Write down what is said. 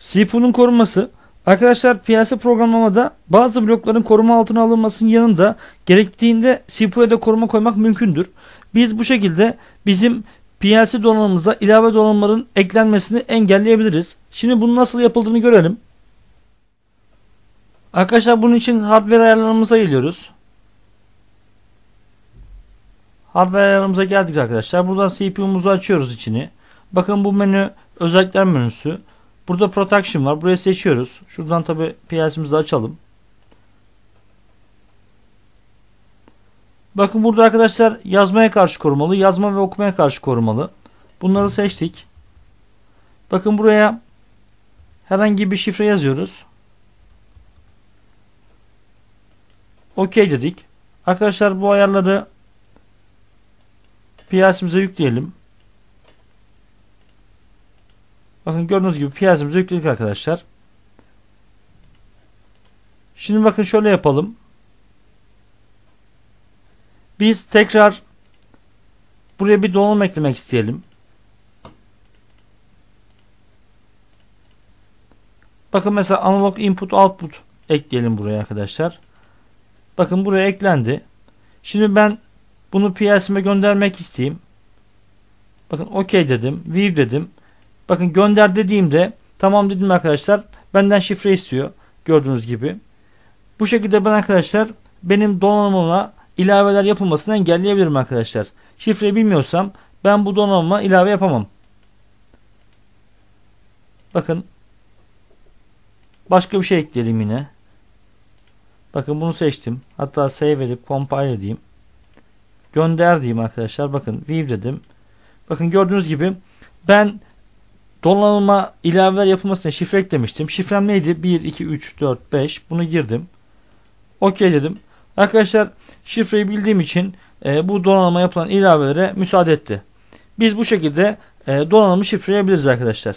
CPU'nun korunması Arkadaşlar piyasa programlamada bazı blokların koruma altına alınmasının yanında gerektiğinde CPU'ya da koruma koymak mümkündür. Biz bu şekilde bizim PLC donanımımıza ilave donanımların eklenmesini engelleyebiliriz. Şimdi bunun nasıl yapıldığını görelim. Arkadaşlar bunun için hardware ayarlarımıza geliyoruz. Hardware ayarlarımıza geldik arkadaşlar. Buradan CPU'muzu açıyoruz içini. Bakın bu menü özellikler menüsü. Burada protection var. Burayı seçiyoruz. Şuradan tabi PLC'mizi açalım. Bakın burada arkadaşlar yazmaya karşı korumalı, yazma ve okumaya karşı korumalı. Bunları seçtik. Bakın buraya herhangi bir şifre yazıyoruz. OK dedik. Arkadaşlar bu ayarları PLC'mize yükleyelim. Bakın gördüğünüz gibi piyazımızı yükledik arkadaşlar. Şimdi bakın şöyle yapalım. Biz tekrar buraya bir donanım eklemek isteyelim. Bakın mesela analog input output ekleyelim buraya arkadaşlar. Bakın buraya eklendi. Şimdi ben bunu PLC'me göndermek isteyeyim. Bakın OK dedim. View dedim. Bakın gönder dediğimde tamam dedim arkadaşlar. Benden şifre istiyor. Gördüğünüz gibi. Bu şekilde ben arkadaşlar benim donanımıma ilaveler yapılmasını engelleyebilirim arkadaşlar. Şifreyi bilmiyorsam ben bu donanıma ilave yapamam. Bakın başka bir şey ekleyelim yine. Bakın bunu seçtim. Hatta save edip compile edeyim. Gönder diyeyim arkadaşlar. Bakın view dedim. Bakın gördüğünüz gibi ben Donanıma ilaveler yapılmasına şifre eklemiştim. Şifrem neydi? 1, 2, 3, 4, 5. Bunu girdim. OK dedim. Arkadaşlar şifreyi bildiğim için e, bu donanıma yapılan ilavelere müsaade etti. Biz bu şekilde e, donanımı şifreleyebiliriz arkadaşlar.